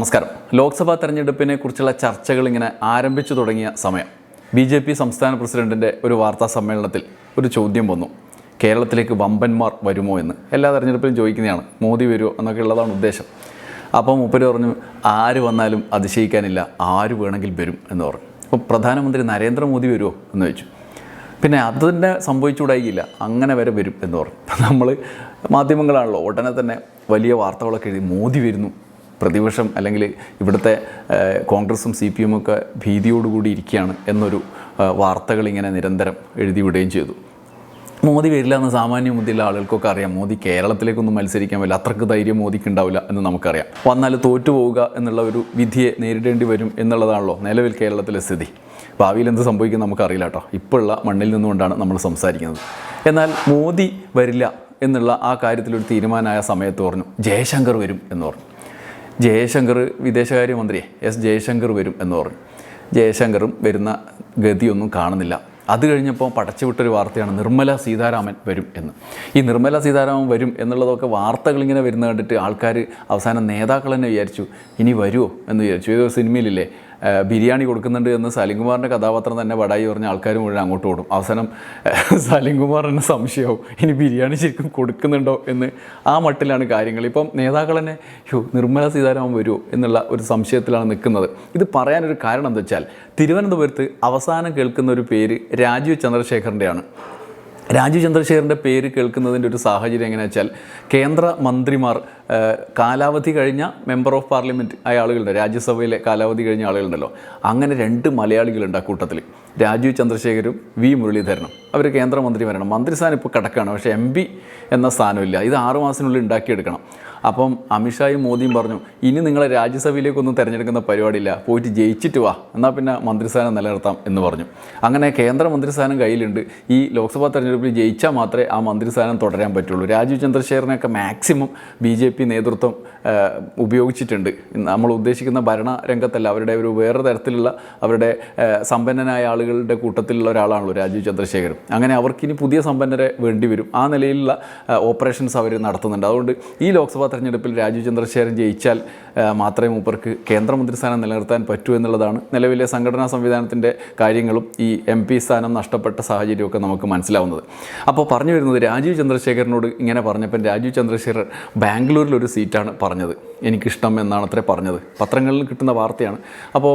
നമസ്കാരം. ലോക്സഭാ തെരഞ്ഞെടുപ്പിനെ കുറിച്ചുള്ള ചർച്ചകൾ ഇങ്ങനെ ആരംഭിച്ചു തുടങ്ങിയ സമയം. ബി ജെ പി സംസ്ഥാന പ്രസിഡന്റിന്റെ ഒരു വാർത്താ സമ്മേളനത്തിൽ ഒരു ചോദ്യം വന്നു. കേരളത്തിലേക്ക് വമ്പന്മാർ വരുമോ എന്ന്. എല്ലാ തെരഞ്ഞെടുപ്പിലും ചോദിക്കുന്നതാണ് മോദി വരുമോ എന്നൊക്കെ ഉള്ളതാണ് ഉദ്ദേശം. അപ്പോൾ മുപ്പര് പറഞ്ഞു ആര് വന്നാലും അതിശയിക്കാനില്ല ആര് വേണമെങ്കിൽ വരും എന്ന് പറഞ്ഞു. അപ്പോൾ പ്രധാനമന്ത്രി നരേന്ദ്രമോദി വരുമോ എന്ന് ചോദിച്ചു. പിന്നെ അതിന്റെ സംഭവിച്ചുകൂടായില്ല അങ്ങനെ വരെ വരും എന്ന് പറഞ്ഞു. നമ്മൾ മാധ്യമങ്ങളാണല്ലോ ഉടനെ തന്നെ വലിയ വാർത്തകളൊക്കെ എഴുതി മോദി വരുന്നു പ്രതിപക്ഷം അല്ലെങ്കിൽ ഇവിടുത്തെ കോൺഗ്രസും സി പി എമ്മും ഒക്കെ ഭീതിയോടുകൂടി ഇരിക്കുകയാണ് എന്നൊരു വാർത്തകൾ ഇങ്ങനെ നിരന്തരം എഴുതി വിടുകയും ചെയ്തു. മോദി വരില്ല എന്ന് സാമാന്യ ബുദ്ധിയുള്ള ആളുകൾക്കൊക്കെ അറിയാം. മോദി കേരളത്തിലേക്കൊന്നും മത്സരിക്കാൻ പറ്റില്ല. അത്രയ്ക്ക് ധൈര്യം മോദിക്ക് ഉണ്ടാവില്ല എന്ന് നമുക്കറിയാം. വന്നാൽ തോറ്റുപോവുക എന്നുള്ള ഒരു വിധിയെ നേരിടേണ്ടി വരും എന്നുള്ളതാണല്ലോ നിലവിൽ കേരളത്തിലെ സ്ഥിതി. ഭാവിയിൽ എന്ത് സംഭവിക്കും നമുക്കറിയില്ല കേട്ടോ. ഇപ്പോഴുള്ള മണ്ണിൽ നിന്നുകൊണ്ടാണ് നമ്മൾ സംസാരിക്കുന്നത്. എന്നാൽ മോദി വരില്ല എന്നുള്ള ആ കാര്യത്തിലൊരു തീരുമാനമായ സമയത്ത് പറഞ്ഞു. ജയശങ്കർ വരും എന്ന് പറഞ്ഞു. ജയശങ്കർ വിദേശകാര്യമന്ത്രി എസ് ജയശങ്കർ വരും എന്ന് പറഞ്ഞു. ജയശങ്കറും വരുന്ന ഗതിയൊന്നും കാണുന്നില്ല. അത് കഴിഞ്ഞപ്പോൾ പടച്ചുവിട്ടൊരു വാർത്തയാണ് നിർമ്മല സീതാരാമൻ വരും എന്ന്. ഈ നിർമ്മല സീതാരാമൻ വരും എന്നുള്ളതൊക്കെ വാർത്തകളിങ്ങനെ വരുന്ന കണ്ടിട്ട് ആൾക്കാർ അവസാനം നേതാക്കൾ തന്നെ വിചാരിച്ചു ഇനി വരുമോ എന്ന് വിചാരിച്ചു. ഏതോ സിനിമയിലില്ലേ ബിരിയാണി കൊടുക്കുന്നുണ്ട് എന്ന് സലിംകുമാറിന്റെ കഥാപാത്രം തന്നെ വടായി പറഞ്ഞ ആൾക്കാർ മുഴുവൻ അങ്ങോട്ട് ഓടും. അവസാനം സലിംകുമാറിന് സംശയമാവും. ഇനി ബിരിയാണി ശരിക്കും കൊടുക്കുന്നുണ്ടോ എന്ന് ആ മട്ടിലാണ് കാര്യങ്ങൾ. ഇപ്പം നേതാക്കൾ തന്നെ യോ നിർമ്മല സീതാരാമൻ വരുമോ എന്നുള്ള ഒരു സംശയത്തിലാണ് നിൽക്കുന്നത്. ഇത് പറയാനൊരു കാരണം എന്താ വെച്ചാൽ തിരുവനന്തപുരത്ത് അവസാനം കേൾക്കുന്ന ഒരു പേര് രാജീവ് ചന്ദ്രശേഖറിന്റെയാണ് രാജീവ് ചന്ദ്രശേഖറിന്റെ പേര് കേൾക്കുന്നതിന്റെ ഒരു സാഹചര്യം എങ്ങനെയാ വെച്ചാൽ കേന്ദ്ര മന്ത്രിമാർ കാലാവധി കഴിഞ്ഞ മെമ്പർ ഓഫ് പാർലമെന്റ് ആയ ആളുകളുണ്ട്. രാജ്യസഭയിലെ കാലാവധി കഴിഞ്ഞ ആളുകളുണ്ടല്ലോ. അങ്ങനെ രണ്ട് മലയാളികളുണ്ട് ആ കൂട്ടത്തിൽ. രാജീവ് ചന്ദ്രശേഖരും വി മുരളീധരനും. അവർ കേന്ദ്രമന്ത്രി വരണം. മന്ത്രിസ്ഥാനം ഇപ്പോൾ കിടക്കുകയാണ് പക്ഷേ എം പി എന്ന സ്ഥാനമില്ല. ഇത് ആറ് മാസത്തിനുള്ളിൽ ഉണ്ടാക്കിയെടുക്കണം. അപ്പം അമിത്ഷായും മോദിയും പറഞ്ഞു ഇനി നിങ്ങളെ രാജ്യസഭയിലേക്കൊന്നും തിരഞ്ഞെടുക്കുന്ന പരിപാടിയില്ല. പോയിട്ട് ജയിച്ചിട്ട് വാ. എന്നാൽ പിന്നെ മന്ത്രിസ്ഥാനം നിലനിർത്താം എന്ന് പറഞ്ഞു. അങ്ങനെ കേന്ദ്ര മന്ത്രിസ്ഥാനം കയ്യിലുണ്ട്. ഈ ലോക്സഭാ തെരഞ്ഞെടുപ്പിൽ ജയിച്ചാൽ മാത്രമേ ആ മന്ത്രിസ്ഥാനം തുടരാൻ പറ്റുള്ളൂ. രാജീവ് ചന്ദ്രശേഖരനെയൊക്കെ മാക്സിമം ബി ജെ നേതൃത്വം ഉപയോഗിച്ചിട്ടുണ്ട്. നമ്മൾ ഉദ്ദേശിക്കുന്ന ഭരണ രംഗത്തല്ല അവരുടെ ഒരു വേറെ തരത്തിലുള്ള അവരുടെ സമ്പന്നനായ ആളുകളുടെ കൂട്ടത്തിലുള്ള ഒരാളാണല്ലോ രാജീവ് ചന്ദ്രശേഖരൻ. അങ്ങനെ അവർക്കിനി പുതിയ സമ്പന്നരെ വേണ്ടി വരും. ആ നിലയിലുള്ള ഓപ്പറേഷൻസ് അവർ നടത്തുന്നുണ്ട്. അതുകൊണ്ട് ഈ ലോക്സഭാ തെരഞ്ഞെടുപ്പിൽ രാജീവ് ചന്ദ്രശേഖരൻ ജയിച്ചാൽ മാത്രമേ മൂപ്പർക്ക് കേന്ദ്രമന്ത്രിസ്ഥാനം നിലനിർത്താൻ പറ്റൂ എന്നുള്ളതാണ് നിലവിലെ സംഘടനാ സംവിധാനത്തിന്റെ കാര്യങ്ങളും ഈ എം പി സ്ഥാനം നഷ്ടപ്പെട്ട സാഹചര്യമൊക്കെ നമുക്ക് മനസ്സിലാവുന്നത്. അപ്പോൾ പറഞ്ഞു വരുന്നത് രാജീവ് ചന്ദ്രശേഖരനോട് ഇങ്ങനെ പറഞ്ഞപ്പോൾ രാജീവ് ചന്ദ്രശേഖരൻ ബാംഗ്ലൂരിലൊരു സീറ്റാണ് പറഞ്ഞത്. എനിക്കിഷ്ടം എന്നാണ് അത്രേ പറഞ്ഞത്. പത്രങ്ങളിൽ കിട്ടുന്ന വാർത്തയാണ്. അപ്പോൾ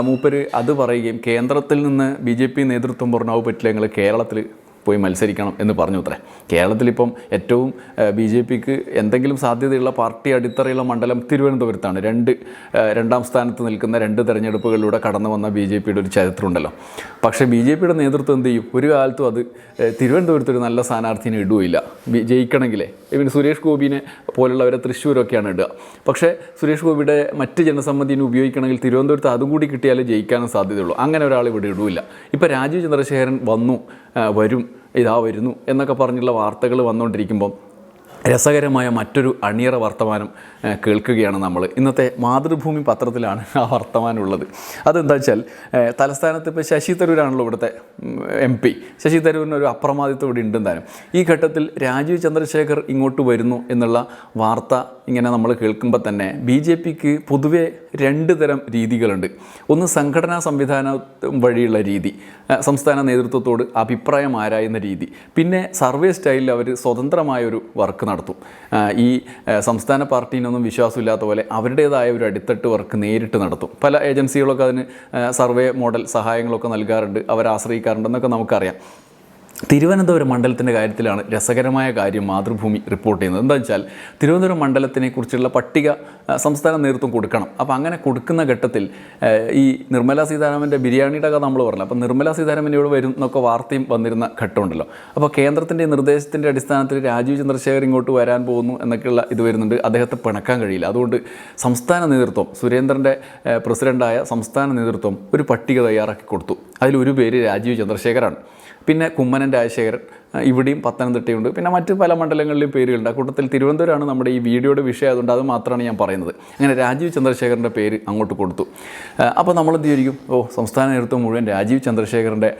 മൂപ്പർ അത് പറയുകയും കേന്ദ്രത്തിൽ നിന്ന് ബി നേതൃത്വം പറഞ്ഞു "അത് പറ്റില്ല. ഞങ്ങൾ കേരളത്തിൽ പോയി മത്സരിക്കണം എന്ന് പറഞ്ഞു അത്രേ. കേരളത്തിലിപ്പം ഏറ്റവും ബി ജെ പിക്ക് എന്തെങ്കിലും സാധ്യതയുള്ള പാർട്ടി അടിത്തറയുള്ള മണ്ഡലം തിരുവനന്തപുരത്താണ്. രണ്ട് രണ്ടാം സ്ഥാനത്ത് നിൽക്കുന്ന രണ്ട് തെരഞ്ഞെടുപ്പുകളിലൂടെ കടന്നു വന്ന ബി ജെ പിയുടെ ഒരു ചരിത്രമുണ്ടല്ലോ. പക്ഷേ ബി ജെ പിയുടെ നേതൃത്വം എന്ത് ചെയ്യും? ഒരു കാലത്തും അത് തിരുവനന്തപുരത്ത് ഒരു നല്ല സ്ഥാനാർത്ഥിനെ ഇടുകയില്ല. ജയിക്കണമെങ്കിലേ. ഇവൻ സുരേഷ് ഗോപിനെ പോലുള്ളവരെ തൃശ്ശൂരൊക്കെയാണ് ഇടുക. പക്ഷേ സുരേഷ് ഗോപിയുടെ മറ്റ് ജനസമ്മതിനെ ഉപയോഗിക്കണമെങ്കിൽ തിരുവനന്തപുരത്ത് അതും കൂടി കിട്ടിയാലേ ജയിക്കാനും സാധ്യതയുള്ളൂ. അങ്ങനെ ഒരാൾ ഇവിടെ ഇടൂല്ല. ഇപ്പോൾ രാജീവ് ചന്ദ്രശേഖരൻ വന്നു വരും. ഇതാ വരുന്നു എന്നൊക്കെ പറഞ്ഞുള്ള വാർത്തകൾ വന്നുകൊണ്ടിരിക്കുമ്പം രസകരമായ മറ്റൊരു അണിയറ വർത്തമാനം കേൾക്കുകയാണ് നമ്മൾ ഇന്നത്തെ മാതൃഭൂമി പത്രത്തിലാണ് ആ വർത്തമാനം ഉള്ളത് അതെന്താ വെച്ചാൽ തലസ്ഥാനത്ത് ഇപ്പോൾ ശശി തരൂരാണല്ലോ ഇവിടുത്തെ എം പി. ശശി തരൂരിന് ഒരു അപ്രമാദിത്വം ഇവിടെ ഉണ്ടെന്നാലും ഈ ഘട്ടത്തിൽ രാജീവ് ചന്ദ്രശേഖർ ഇങ്ങോട്ട് വരുന്നു എന്നുള്ള വാർത്ത ഇങ്ങനെ നമ്മൾ കേൾക്കുമ്പോൾ തന്നെ ബി ജെ പിക്ക് പൊതുവെ രണ്ട് തരം രീതികളുണ്ട്. ഒന്ന് സംഘടനാ സംവിധാനം വഴിയുള്ള രീതി സംസ്ഥാന നേതൃത്വത്തോട് അഭിപ്രായം ആരായുന്ന രീതി പിന്നെ സർവേ സ്റ്റൈലിൽ അവർ സ്വതന്ത്രമായൊരു വർക്ക് നടത്തും. ഈ സംസ്ഥാന പാർട്ടീനൊന്നും വിശ്വാസമില്ലാത്ത പോലെ അവരുടേതായ ഒരു അടിത്തട്ട് വർക്ക് നേരിട്ട് നടത്തും. പല ഏജൻസികളൊക്കെ അതിന് സർവേ മോഡൽ സഹായങ്ങളൊക്കെ നൽകാറുണ്ട് അവരെ ആശ്രയിക്കാറുണ്ടെന്നൊക്കെ നമുക്കറിയാം. തിരുവനന്തപുരം മണ്ഡലത്തിന്റെ കാര്യത്തിലാണ് രസകരമായ കാര്യം മാതൃഭൂമി റിപ്പോർട്ട് ചെയ്യുന്നത്. എന്താ വെച്ചാൽ തിരുവനന്തപുരം മണ്ഡലത്തിനെ കുറിച്ചുള്ള പട്ടിക സംസ്ഥാന നേതൃത്വം കൊടുക്കണം. അപ്പോൾ അങ്ങനെ കൊടുക്കുന്ന ഘട്ടത്തിൽ ഈ നിർമ്മല സീതാരാമന്റെ ബിരിയാണിയുടെ കഥ നമ്മൾ പറഞ്ഞു അപ്പോൾ നിർമ്മല സീതാരാമൻ ഇവിടെ വരും എന്നൊക്കെ വാർത്തയും വന്നിരുന്ന ഘട്ടമുണ്ടല്ലോ. അപ്പോൾ കേന്ദ്രത്തിന്റെ നിർദ്ദേശത്തിന്റെ അടിസ്ഥാനത്തിൽ രാജീവ് ചന്ദ്രശേഖർ ഇങ്ങോട്ട് വരാൻ പോകുന്നു എന്നൊക്കെയുള്ള ഇത് വരുന്നുണ്ട്. അദ്ദേഹത്തെ പിണക്കാൻ കഴിയില്ല. അതുകൊണ്ട് സംസ്ഥാന നേതൃത്വം സുരേന്ദ്രന്റെ പ്രസിഡന്റായ സംസ്ഥാന നേതൃത്വം ഒരു പട്ടിക തയ്യാറാക്കി കൊടുത്തു. അതിലൊരു പേര് രാജീവ് ചന്ദ്രശേഖരാണ്. പിന്നെ കുമ്മനൻ രാജശേഖരൻ ഇവിടെയും പത്തനംതിട്ടയുണ്ട്. പിന്നെ മറ്റ് പല മണ്ഡലങ്ങളിലും പേരുകളുണ്ട്. ആ കൂട്ടത്തിൽ തിരുവനന്തപുരമാണ് നമ്മുടെ ഈ വീഡിയോയുടെ വിഷയം. അതുകൊണ്ട് അത് മാത്രമാണ് ഞാൻ പറയുന്നത്. അങ്ങനെ രാജീവ് ചന്ദ്രശേഖരന്റെ പേര് അങ്ങോട്ട് കൊടുത്തു. അപ്പോൾ നമ്മൾ എന്ത് വിചാരിക്കും? ഓ സംസ്ഥാന നേതൃത്വം മുഴുവൻ രാജീവ് ചന്ദ്രശേഖരന്റെ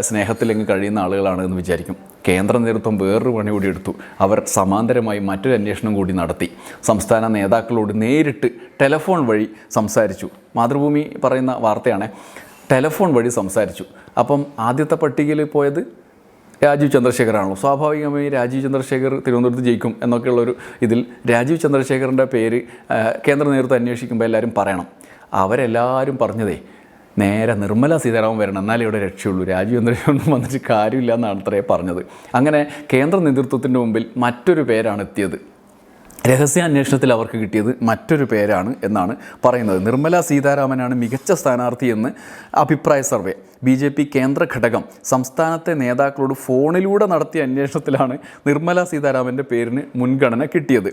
സ്നേഹത്തിലെങ്ങ് കഴിയുന്ന ആളുകളാണ് എന്ന് വിചാരിക്കും. കേന്ദ്ര നേതൃത്വം വേറൊരു പണി കൂടി എടുത്തു. അവർ സമാന്തരമായി മറ്റൊരു അന്വേഷണം കൂടി നടത്തി. സംസ്ഥാന നേതാക്കളോട് നേരിട്ട് ടെലഫോൺ വഴി സംസാരിച്ചു. മാതൃഭൂമി പറയുന്ന വാർത്തയാണ്. ടെലഫോൺ വഴി സംസാരിച്ചു. അപ്പം ആദ്യത്തെ പട്ടികയിൽ പോയത് രാജീവ് ചന്ദ്രശേഖറാണല്ലോ സ്വാഭാവികമായി രാജീവ് ചന്ദ്രശേഖർ തിരുവനന്തപുരത്ത് ജയിക്കും എന്നൊക്കെയുള്ളൊരു ഇതിൽ രാജീവ് ചന്ദ്രശേഖറിന്റെ പേര് കേന്ദ്ര നേതൃത്വം അന്വേഷിക്കുമ്പോൾ എല്ലാവരും പറയണം. അവരെല്ലാവരും പറഞ്ഞതേ നേരെ നിർമ്മല സീതാരാമൻ വരണം. എന്നാലേ ഇവിടെ രക്ഷയുള്ളൂ. രാജീവ് ചന്ദ്രശേഖരൻ വന്നിട്ട് കാര്യമില്ല എന്നാണ് അത്രേ പറഞ്ഞത്. അങ്ങനെ കേന്ദ്ര നേതൃത്വത്തിന്റെ മുമ്പിൽ മറ്റൊരു പേരാണ് എത്തിയത്. രഹസ്യാന്വേഷണത്തിൽ അവർക്ക് കിട്ടിയത് മറ്റൊരു പേരാണ് എന്നാണ് പറയുന്നത്. നിർമ്മല സീതാരാമനാണ് മികച്ച സ്ഥാനാർത്ഥി എന്ന് അഭിപ്രായ സർവേ. ബി ജെ പി കേന്ദ്ര ഘടകം സംസ്ഥാനത്തെ നേതാക്കളോട് ഫോണിലൂടെ നടത്തിയ അന്വേഷണത്തിലാണ് നിർമ്മല സീതാരാമന്റെ പേരിന് മുൻഗണന കിട്ടിയത്.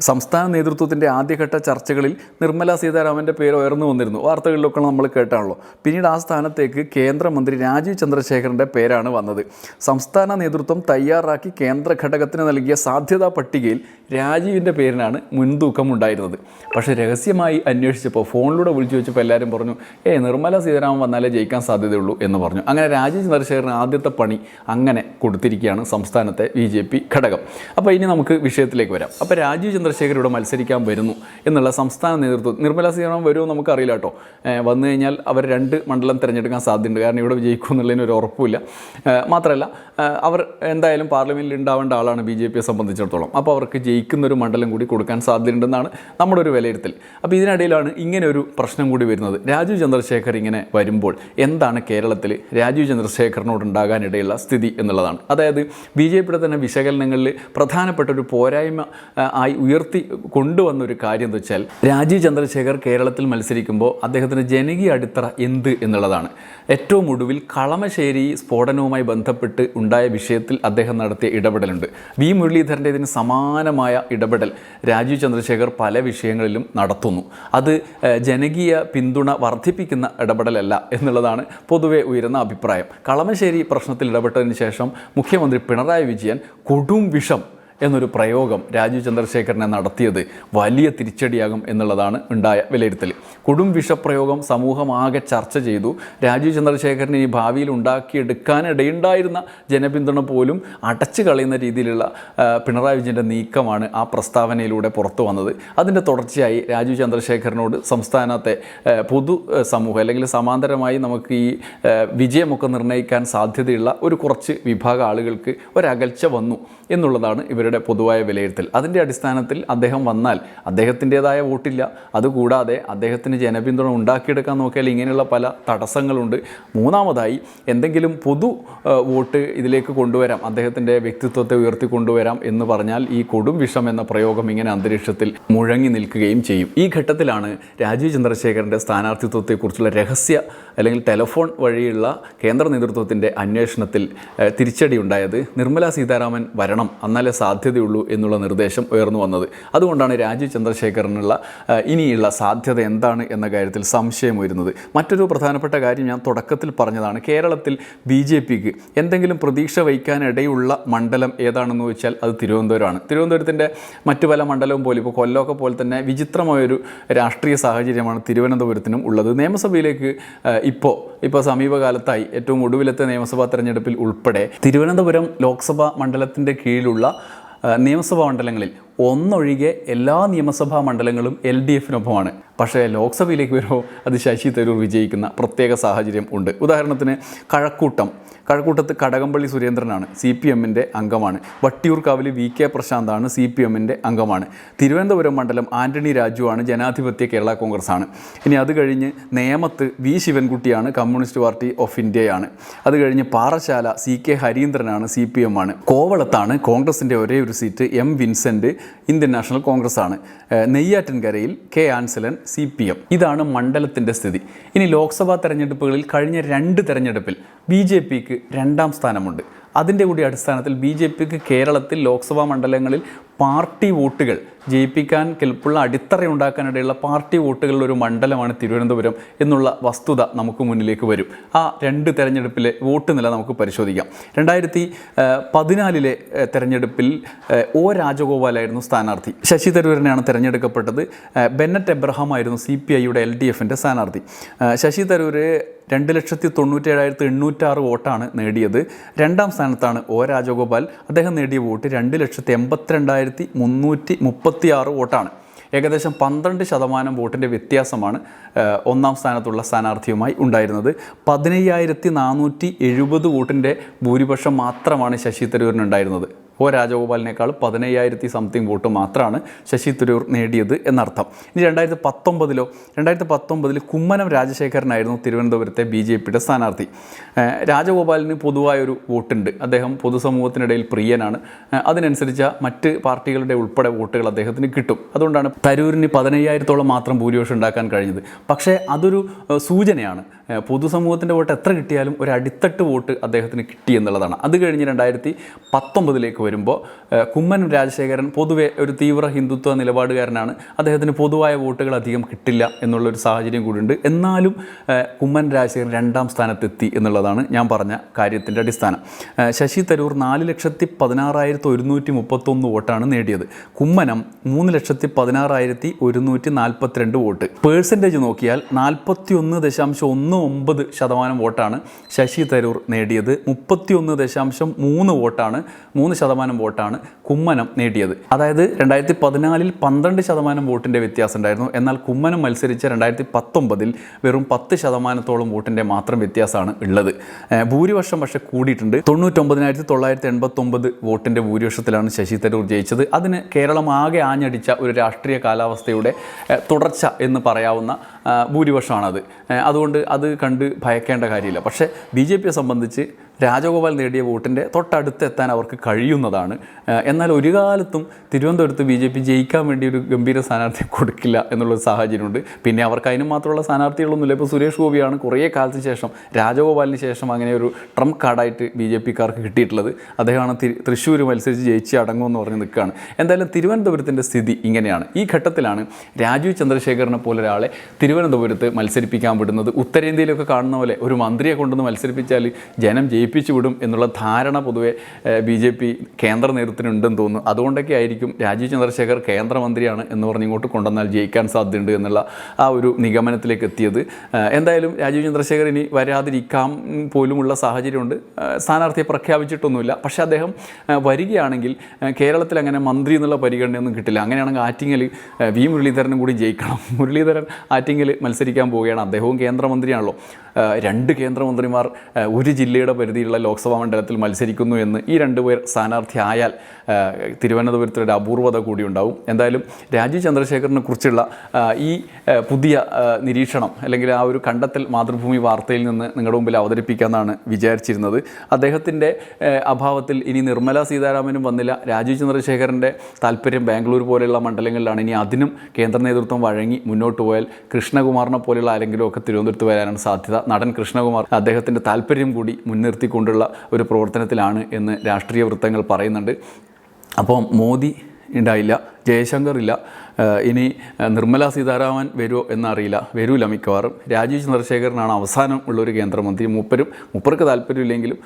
സംസ്ഥാന നേതൃത്വത്തിന്റെ ആദ്യഘട്ട ചർച്ചകളിൽ നിർമ്മല സീതാരാമന്റെ പേര് ഉയർന്നു വന്നിരുന്നു. വാർത്തകളിലൊക്കെ നമ്മൾ കേട്ടാണല്ലോ. പിന്നീട് ആ സ്ഥാനത്തേക്ക് കേന്ദ്രമന്ത്രി രാജീവ് ചന്ദ്രശേഖരന്റെ പേരാണ് വന്നത്. സംസ്ഥാന നേതൃത്വം തയ്യാറാക്കി കേന്ദ്ര ഘടകത്തിന് നൽകിയ സാധ്യതാ പട്ടികയിൽ രാജീവിന്റെ പേരിനാണ് മുൻതൂക്കം ഉണ്ടായിരുന്നത്. പക്ഷേ രഹസ്യമായി അന്വേഷിച്ചപ്പോൾ ഫോണിലൂടെ വിളിച്ചു വെച്ചപ്പോൾ എല്ലാവരും പറഞ്ഞു ഏ നിർമ്മല സീതാരാമൻ വന്നാലേ ജയിക്കാൻ സാധ്യതയുള്ളൂ. എന്ന് പറഞ്ഞു. അങ്ങനെ രാജീവ് ചന്ദ്രശേഖരൻ ആദ്യത്തെ പണി അങ്ങനെ കൊടുത്തിരിക്കുകയാണ് സംസ്ഥാനത്തെ ബി ജെ പി ഘടകം. അപ്പോൾ ഇനി നമുക്ക് വിഷയത്തിലേക്ക് വരാം. അപ്പോൾ രാജീവ് ചന്ദ്രശേഖർ ഇവിടെ മത്സരിക്കാൻ വരുന്നു എന്നുള്ള സംസ്ഥാന നേതൃത്വം നിർമ്മല സീതാരാമൻ വരുമോ നമുക്കറിയില്ല കേട്ടോ. വന്നു കഴിഞ്ഞാൽ അവർ രണ്ട് മണ്ഡലം തിരഞ്ഞെടുക്കാൻ സാധ്യതയുണ്ട്. കാരണം ഇവിടെ വിജയിക്കും എന്നുള്ളതിന് ഒരു ഉറപ്പില്ല മാത്രമല്ല അവർ എന്തായാലും പാർലമെന്റിൽ ഉണ്ടാവേണ്ട ആളാണ് ബി ജെ പിയെ സംബന്ധിച്ചിടത്തോളം. അപ്പോൾ അവർക്ക് ജയിക്കുന്ന ഒരു മണ്ഡലം കൂടി കൊടുക്കാൻ സാധ്യതയുണ്ടെന്നാണ് നമ്മുടെ ഒരു വിലയിരുത്തൽ. അപ്പോൾ ഇതിനിടയിലാണ് ഇങ്ങനെ ഒരു പ്രശ്നം കൂടി വരുന്നത്. രാജീവ് ചന്ദ്രശേഖർ ഇങ്ങനെ വരുമ്പോൾ എന്താണ് കേരളത്തിൽ രാജീവ് ചന്ദ്രശേഖറിനോട് ഉണ്ടാകാനിടയുള്ള സ്ഥിതി എന്നുള്ളതാണ്. അതായത് ബി ജെ പിയുടെ തന്നെ വിശകലനങ്ങളിൽ പ്രധാനപ്പെട്ട ഒരു പോരായ്മ ആയി ഉയർത്തി കൊണ്ടുവന്ന ഒരു കാര്യം എന്ന് വെച്ചാൽ രാജീവ് ചന്ദ്രശേഖർ കേരളത്തിൽ മത്സരിക്കുമ്പോൾ അദ്ദേഹത്തിന്റെ ജനകീയ അടിത്തറ എന്ത് എന്നുള്ളതാണ്. ഏറ്റവും ഒടുവിൽ കളമശ്ശേരി സ്ഫോടനവുമായി ബന്ധപ്പെട്ട് ഉണ്ടായ വിഷയത്തിൽ അദ്ദേഹം നടത്തിയ ഇടപെടലുണ്ട്. വി മുരളീധരന്റെ ഇതിന് സമാനമായ ഇടപെടൽ രാജീവ് ചന്ദ്രശേഖർ പല വിഷയങ്ങളിലും നടത്തുന്നു. അത് ജനകീയ പിന്തുണ വർദ്ധിപ്പിക്കുന്ന ഇടപെടലല്ല എന്നുള്ളതാണ് പൊതുവെ ഉയരുന്ന അഭിപ്രായം. കളമശ്ശേരി പ്രശ്നത്തിൽ ഇടപെട്ടതിന് ശേഷം മുഖ്യമന്ത്രി പിണറായി വിജയൻ കൊടും വിഷം എന്നൊരു പ്രയോഗം രാജീവ് ചന്ദ്രശേഖരനെ നടത്തിയത് വലിയ തിരിച്ചടിയാകും എന്നുള്ളതാണ് ഉണ്ടായ വിലയിരുത്തൽ. കൊടും വിഷപ്രയോഗം സമൂഹമാകെ ചർച്ച ചെയ്തു. രാജീവ് ചന്ദ്രശേഖരനെ ഈ ഭാവിയിൽ ഉണ്ടാക്കിയെടുക്കാനിടയുണ്ടായിരുന്ന ജനപിന്തുണ പോലും അടച്ചു കളയുന്ന രീതിയിലുള്ള പിണറായി വിജയന്റെ നീക്കമാണ് ആ പ്രസ്താവനയിലൂടെ പുറത്തു വന്നത്. അതിന്റെ തുടർച്ചയായി രാജീവ് ചന്ദ്രശേഖരനോട് സംസ്ഥാനത്തെ പൊതു സമൂഹം അല്ലെങ്കിൽ സമാന്തരമായി നമുക്ക് ഈ വിജയമൊക്കെ നിർണയിക്കാൻ സാധ്യതയുള്ള ഒരു കുറച്ച് വിഭാഗ ആളുകൾക്ക് ഒരകൽച്ച വന്നു എന്നുള്ളതാണ് ഇവരുടെ പൊതുവായ വിലയിരുത്തൽ. അതിന്റെ അടിസ്ഥാനത്തിൽ അദ്ദേഹം വന്നാൽ അദ്ദേഹത്തിന്റെതായ വോട്ടില്ല. അതുകൂടാതെ അദ്ദേഹത്തിന് ജനപിന്തുണ ഉണ്ടാക്കിയെടുക്കാൻ നോക്കിയാൽ ഇങ്ങനെയുള്ള പല തടസ്സങ്ങളുണ്ട്. മൂന്നാമതായി എന്തെങ്കിലും പൊതു വോട്ട് ഇതിലേക്ക് കൊണ്ടുവരാം അദ്ദേഹത്തിന്റെ വ്യക്തിത്വത്തെ ഉയർത്തിക്കൊണ്ടുവരാം എന്ന് പറഞ്ഞാൽ ഈ കൊടും വിഷം എന്ന പ്രയോഗം ഇങ്ങനെ അന്തരീക്ഷത്തിൽ മുഴങ്ങി നിൽക്കുകയും ചെയ്യും. ഈ ഘട്ടത്തിലാണ് രാജീവ് ചന്ദ്രശേഖരന്റെ സ്ഥാനാർത്ഥിത്വത്തെക്കുറിച്ചുള്ള രഹസ്യ അല്ലെങ്കിൽ ടെലഫോൺ വഴിയുള്ള കേന്ദ്ര നേതൃത്വത്തിന്റെ അന്വേഷണത്തിൽ തിരിച്ചടി ഉണ്ടായത് നിർമ്മലാ സീതാരാമൻ വരണം. എന്നാലേ സാധ്യതയുള്ളൂ എന്നുള്ള നിർദ്ദേശം ഉയർന്നു വന്നത്. അതുകൊണ്ടാണ് രാജീവ് ചന്ദ്രശേഖരനുള്ള ഇനിയുള്ള സാധ്യത എന്താണ് എന്ന കാര്യത്തിൽ സംശയം വരുന്നത് മറ്റൊരു പ്രധാനപ്പെട്ട കാര്യം ഞാൻ തുടക്കത്തിൽ പറഞ്ഞതാണ്. കേരളത്തിൽ ബി ജെ പിക്ക് എന്തെങ്കിലും പ്രതീക്ഷ വഹിക്കാനിടയുള്ള മണ്ഡലം ഏതാണെന്ന് വെച്ചാൽ അത് തിരുവനന്തപുരമാണ്. തിരുവനന്തപുരത്തിന്റെ മറ്റു പല മണ്ഡലവും പോലെ ഇപ്പോൾ കൊല്ലമൊക്കെ പോലെ തന്നെ വിചിത്രമായൊരു രാഷ്ട്രീയ സാഹചര്യമാണ് തിരുവനന്തപുരത്തിനും ഉള്ളത്. നിയമസഭയിലേക്ക് ഇപ്പോൾ ഇപ്പോൾ സമീപകാലത്തായി ഏറ്റവും ഒടുവിലത്തെ നിയമസഭാ തെരഞ്ഞെടുപ്പിൽ ഉൾപ്പെടെ തിരുവനന്തപുരം ലോക്സഭാ മണ്ഡലത്തിന്റെ കീഴിലുള്ള നിയമസഭാ മണ്ഡലങ്ങളിൽ ഒന്നൊഴികെ എല്ലാ നിയമസഭാ മണ്ഡലങ്ങളും എൽ ഡി എഫിനൊപ്പമാണ്. പക്ഷേ ലോക്സഭയിലേക്ക് വരുമ്പോൾ അത് ശശി തരൂർ വിജയിക്കുന്ന പ്രത്യേക സാഹചര്യം ഉണ്ട്. ഉദാഹരണത്തിന് കഴക്കൂട്ടം. കഴക്കൂട്ടത്ത് കടകംപള്ളി സുരേന്ദ്രനാണ് സി പി എമ്മിന്റെ അംഗമാണ്. വട്ടിയൂർക്കാവിൽ വി കെ പ്രശാന്താണ് സി പി എമ്മിന്റെ അംഗമാണ്. തിരുവനന്തപുരം മണ്ഡലം ആന്റണി രാജുവാണ് ജനാധിപത്യ കേരള കോൺഗ്രസ് ആണ് ഇനി അത് കഴിഞ്ഞ് നേമത്ത് വി ശിവൻകുട്ടിയാണ് കമ്മ്യൂണിസ്റ്റ് പാർട്ടി ഓഫ് ഇന്ത്യയാണ്. അത് കഴിഞ്ഞ് പാറശാല സി കെ ഹരീന്ദ്രനാണ് സി പി എം ആണ് കോവളത്താണ് കോൺഗ്രസിന്റെ ഒരേ ഒരു seat M Vincent Indian national congress ആണ് നെയ്യാറ്റിൻകരയിൽ K Ansalan C P M. ഇതാണ് മണ്ഡലത്തിന്റെ സ്ഥിതി. ഇനി ലോക്സഭാ തെരഞ്ഞെടുപ്പുകളിൽ കഴിഞ്ഞ രണ്ട് തെരഞ്ഞെടുപ്പിൽ ബി ജെ പിക്ക് രണ്ടാം സ്ഥാനമുണ്ട്. അതിന്റെ കൂടി അടിസ്ഥാനത്തിൽ ബി ജെ പിക്ക് കേരളത്തിൽ ലോക്സഭാ മണ്ഡലങ്ങളിൽ പാർട്ടി വോട്ടുകൾ ജയിപ്പിക്കാൻ കെൽപ്പുള്ള അടിത്തറ ഉണ്ടാക്കാനിടയുള്ള പാർട്ടി വോട്ടുകളുടെ ഒരു മണ്ഡലമാണ് തിരുവനന്തപുരം എന്നുള്ള വസ്തുത നമുക്ക് മുന്നിലേക്ക് വരും. ആ രണ്ട് തെരഞ്ഞെടുപ്പിലെ വോട്ട് നില നമുക്ക് പരിശോധിക്കാം. രണ്ടായിരത്തി പതിനാലിലെ തെരഞ്ഞെടുപ്പിൽ ഒ രാജഗോപാലായിരുന്നു സ്ഥാനാർത്ഥി. ശശി തരൂരിനെയാണ് തിരഞ്ഞെടുക്കപ്പെട്ടത്. ബെന്നറ്റ് എബ്രഹാം ആയിരുന്നു സി പി ഐയുടെ എൽ ഡി എഫിന്റെ സ്ഥാനാർത്ഥി. ശശി തരൂർ രണ്ട് ലക്ഷത്തി തൊണ്ണൂറ്റേഴായിരത്തി എണ്ണൂറ്റാറ് വോട്ടാണ് നേടിയത്. രണ്ടാം സ്ഥാനത്താണ് ഒ രാജഗോപാൽ. അദ്ദേഹം നേടിയ വോട്ട് രണ്ട് ലക്ഷത്തി എൺപത്തിരണ്ടായിരത്തി മുന്നൂറ്റി മുപ്പത്തി ആറ് വോട്ടാണ്. ഏകദേശം പന്ത്രണ്ട് ശതമാനം വോട്ടിന്റെ വ്യത്യാസമാണ് ഒന്നാം സ്ഥാനത്തുള്ള സ്ഥാനാർത്ഥിയുമായി ഉണ്ടായിരുന്നത്. പതിനയ്യായിരത്തി നാനൂറ്റി എഴുപത് വോട്ടിന്റെ ഭൂരിപക്ഷം മാത്രമാണ് ശശി തരൂരിനുണ്ടായിരുന്നത്. ഒ രാജഗോപാലിനേക്കാൾ പതിനയ്യായിരത്തി സംതിങ് വോട്ട് മാത്രമാണ് ശശി തരൂർ നേടിയത് എന്നർത്ഥം. ഇനി രണ്ടായിരത്തി പത്തൊമ്പതിലോ രണ്ടായിരത്തി പത്തൊമ്പതിൽ കുമ്മനം രാജശേഖരനായിരുന്നു തിരുവനന്തപുരത്തെ ബി ജെ പിയുടെ സ്ഥാനാർത്ഥി. രാജഗോപാലിന് പൊതുവായൊരു വോട്ടുണ്ട്. അദ്ദേഹം പൊതുസമൂഹത്തിനിടയിൽ പ്രിയനാണ്. അതിനനുസരിച്ച മറ്റ് പാർട്ടികളുടെ ഉൾപ്പെടെ വോട്ടുകൾ അദ്ദേഹത്തിന് കിട്ടും. അതുകൊണ്ടാണ് തരൂരിന് പതിനയ്യായിരത്തോളം മാത്രം ഭൂരിപക്ഷം ഉണ്ടാക്കാൻ കഴിഞ്ഞത്. പക്ഷേ അതൊരു സൂചനയാണ്. പൊതുസമൂഹത്തിന്റെ വോട്ട് എത്ര കിട്ടിയാലും ഒരു അടിത്തട്ട് വോട്ട് അദ്ദേഹത്തിന് കിട്ടി എന്നുള്ളതാണ്. അത് കഴിഞ്ഞ് രണ്ടായിരത്തി പത്തൊമ്പതിലേക്ക് വരുമ്പോൾ കുമ്മനം രാജശേഖരൻ പൊതുവെ ഒരു തീവ്ര ഹിന്ദുത്വ നിലപാടുകാരനാണ്. അദ്ദേഹത്തിന് പൊതുവായ വോട്ടുകൾ അധികം കിട്ടില്ല എന്നുള്ളൊരു സാഹചര്യം കൂടിയുണ്ട്. എന്നാലും കുമ്മൻ രാജശേഖരൻ രണ്ടാം സ്ഥാനത്തെത്തി എന്നുള്ളതാണ് ഞാൻ പറഞ്ഞ കാര്യത്തിന്റെ അടിസ്ഥാനം. ശശി തരൂർ നാല് ലക്ഷത്തി പതിനാറായിരത്തി ഒരുന്നൂറ്റി മുപ്പത്തൊന്ന് വോട്ടാണ് നേടിയത്. കുമ്മനം മൂന്ന് ലക്ഷത്തി പതിനാറായിരത്തി ഒരുന്നൂറ്റി നാൽപ്പത്തിരണ്ട് വോട്ട്. പേഴ്സന്റേജ് നോക്കിയാൽ നാൽപ്പത്തി ഒന്ന് ദശാംശം ഒന്ന് ഒമ്പത് ശതമാനം വോട്ടാണ് ശശി തരൂർ നേടിയത്. മുപ്പത്തി ഒന്ന് ദശാംശം മൂന്ന് വോട്ടാണ് മൂന്ന് ശതമാനം വോട്ടാണ് കുമ്മനം നേടിയത്. അതായത് രണ്ടായിരത്തി പതിനാലിൽ പന്ത്രണ്ട് ശതമാനം വോട്ടിന്റെ വ്യത്യാസം ഉണ്ടായിരുന്നു എന്നാൽ കുമ്മനം മത്സരിച്ച രണ്ടായിരത്തി പത്തൊമ്പതിൽ വെറും പത്ത് ശതമാനത്തോളം വോട്ടിന്റെ മാത്രം വ്യത്യാസമാണ് ഉള്ളത്. ഭൂരിപക്ഷം പക്ഷേ കൂടിയിട്ടുണ്ട്. തൊണ്ണൂറ്റൊമ്പതിനായിരത്തി തൊള്ളായിരത്തി എൺപത്തൊമ്പത് വോട്ടിന്റെ ഭൂരിപക്ഷത്തിലാണ് ശശി തരൂർ ജയിച്ചത്. അതിന് കേരളം ആകെ ആഞ്ഞടിച്ച ഒരു രാഷ്ട്രീയ കാലാവസ്ഥയുടെ തുടർച്ച എന്ന് പറയാവുന്ന ഭൂരിപക്ഷമാണത്. അതുകൊണ്ട് അത് കണ്ട് ഭയക്കേണ്ട കാര്യമില്ല. പക്ഷേ ബി ജെ പിയെ സംബന്ധിച്ച് രാജഗോപാൽ നേടിയ വോട്ടിന്റെ തൊട്ടടുത്ത് എത്താൻ അവർക്ക് കഴിയുന്നതാണ്. എന്നാൽ ഒരു കാലത്തും തിരുവനന്തപുരത്ത് ബി ജെ പി ജയിക്കാൻ വേണ്ടി ഒരു ഗംഭീര സ്ഥാനാർത്ഥിയെ കൊടുക്കില്ല എന്നുള്ളൊരു സാഹചര്യമുണ്ട്. പിന്നെ അവർക്ക് അതിന് മാത്രമുള്ള സ്ഥാനാർത്ഥികളൊന്നുമില്ല. ഇപ്പോൾ സുരേഷ് ഗോപിയാണ് കുറേ കാലത്തിന് ശേഷം രാജഗോപാലിന് ശേഷം അങ്ങനെ ഒരു ട്രംപ് കാർഡായിട്ട് ബി ജെ പിക്കാർക്ക് കിട്ടിയിട്ടുള്ളത്. അദ്ദേഹമാണ് തി- തൃശ്ശൂർ മത്സരിച്ച് ജയിച്ച് അടങ്ങുമെന്ന് പറഞ്ഞ് നിൽക്കുകയാണ്. എന്തായാലും തിരുവനന്തപുരത്തിന്റെ സ്ഥിതി ഇങ്ങനെയാണ്. ഈ ഘട്ടത്തിലാണ് രാജീവ് ചന്ദ്രശേഖരനെ പോലെ ഒരാളെ തിരുവനന്തപുരത്ത് മത്സരിപ്പിക്കാൻ വിടുന്നത് ഉത്തരേന്ത്യയിലൊക്കെ കാണുന്ന പോലെ ഒരു മന്ത്രിയെ കൊണ്ടുവന്ന് മത്സരിപ്പിച്ചാൽ ജനം ജയിപ്പിച്ചു വിടും എന്നുള്ള ധാരണ പൊതുവെ ബി ജെ പി കേന്ദ്ര നേതൃത്വത്തിനുണ്ടെന്ന് തോന്നുന്നു. അതുകൊണ്ടൊക്കെ ആയിരിക്കും രാജീവ് ചന്ദ്രശേഖർ കേന്ദ്രമന്ത്രിയാണ് എന്ന് പറഞ്ഞ് ഇങ്ങോട്ട് കൊണ്ടുവന്നാൽ ജയിക്കാൻ സാധ്യതയുണ്ട് എന്നുള്ള ആ ഒരു നിഗമനത്തിലേക്ക് എത്തിയത്. എന്തായാലും രാജീവ് ചന്ദ്രശേഖർ ഇനി വരാതിരിക്കാം പോലുമുള്ള സാഹചര്യമുണ്ട്. സ്ഥാനാർത്ഥിയെ പ്രഖ്യാപിച്ചിട്ടൊന്നുമില്ല. പക്ഷേ അദ്ദേഹം വരികയാണെങ്കിൽ കേരളത്തിൽ അങ്ങനെ മന്ത്രി എന്നുള്ള പരിഗണനയൊന്നും കിട്ടില്ല. അങ്ങനെയാണെങ്കിൽ ആറ്റിങ്ങൽ വി മുരളീധരനും കൂടി ജയിക്കണം. മുരളീധരൻ ആറ്റിങ്ങൽ മത്സരിക്കാൻ പോവുകയാണ്. അദ്ദേഹവും കേന്ദ്രമന്ത്രിയാണല്ലോ. രണ്ട് കേന്ദ്രമന്ത്രിമാർ ഒരു ജില്ലയുടെ പരിധിയിലുള്ള ലോക്സഭാ മണ്ഡലത്തിൽ മത്സരിക്കുന്നു എന്ന് ഈ രണ്ടുപേർ സ്ഥാനാർത്ഥിയായാൽ ആയാൽ തിരുവനന്തപുരത്ത് ഒരു അപൂർവത കൂടി ഉണ്ടാവും എന്തായാലും രാജീവ് ചന്ദ്രശേഖരനെ കുറിച്ചുള്ള ഈ പുതിയ നിരീക്ഷണം അല്ലെങ്കിൽ ആ ഒരു കണ്ടെത്തൽ മാതൃഭൂമി വാർത്തയിൽ നിന്ന് നിങ്ങളുടെ മുമ്പിൽ അവതരിപ്പിക്കാമെന്നാണ് വിചാരിച്ചിരുന്നത്. അദ്ദേഹത്തിന്റെ അഭാവത്തിൽ ഇനി നിർമ്മല സീതാരാമനും വന്നില്ല. രാജീവ് ചന്ദ്രശേഖരന്റെ താല്പര്യം ബാംഗ്ലൂർ പോലെയുള്ള മണ്ഡലങ്ങളിലാണ്. ഇനി അതിനും കേന്ദ്ര നേതൃത്വം വഴങ്ങി മുന്നോട്ട് പോയാൽ കൃഷ്ണകുമാറിനെ പോലെയുള്ള ആരെങ്കിലും ഒക്കെ തിരുവനന്തപുരത്ത് വരാനാണ് സാധ്യത നടൻ കൃഷ്ണകുമാർ അദ്ദേഹത്തിന്റെ താല്പര്യം കൂടി മുൻനിർത്തിക്കൊണ്ടുള്ള ഒരു പ്രവർത്തനത്തിലാണ് എന്ന് രാഷ്ട്രീയ വൃത്തങ്ങൾ പറയുന്നുണ്ട്. അപ്പോൾ മോദി ഉണ്ടായില്ല ജയശങ്കർ ഇല്ല ഇനി നിർമ്മല സീതാരാമൻ വരുമോ എന്നറിയില്ല വരൂല മിക്കവാറും. രാജീവ് ചന്ദ്രശേഖരനാണ് അവസാനം ഉള്ളൊരു കേന്ദ്രമന്ത്രി. മൂപ്പരും മൂപ്പർക്ക് താല്പര്യമില്ലെങ്കിലും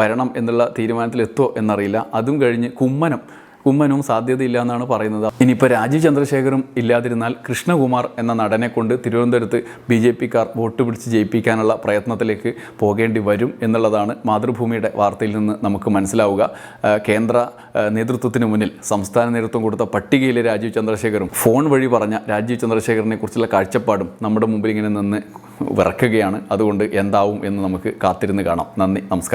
വരണം എന്നുള്ള തീരുമാനത്തിലെത്തുമോ എന്നറിയില്ല. അതും കഴിഞ്ഞ് കുമ്മനം കുമ്മനും സാധ്യതയില്ല എന്നാണ് പറയുന്നത്. ഇനിയിപ്പോൾ രാജീവ് ചന്ദ്രശേഖരും ഇല്ലാതിരുന്നാൽ കൃഷ്ണകുമാർ എന്ന നടനെ കൊണ്ട് തിരുവനന്തപുരത്ത് ബി ജെ പിക്കാർ വോട്ട് പിടിച്ച് ജയിപ്പിക്കാനുള്ള പ്രയത്നത്തിലേക്ക് പോകേണ്ടി വരും എന്നുള്ളതാണ് മാതൃഭൂമിയുടെ വാർത്തയിൽ നിന്ന് നമുക്ക് മനസ്സിലാവുക. കേന്ദ്ര നേതൃത്വത്തിന് മുന്നിൽ സംസ്ഥാന നേതൃത്വം കൊടുത്ത പട്ടികയിലെ രാജീവ് ചന്ദ്രശേഖരും ഫോൺ വഴി പറഞ്ഞ രാജീവ് ചന്ദ്രശേഖരനെ കുറിച്ചുള്ള കാഴ്ചപ്പാടും നമ്മുടെ മുമ്പിൽ ഇങ്ങനെ നിന്ന് വിറക്കുകയാണ്. അതുകൊണ്ട് എന്താവും എന്ന് നമുക്ക് കാത്തിരുന്ന് കാണാം. നന്ദി നമസ്കാരം.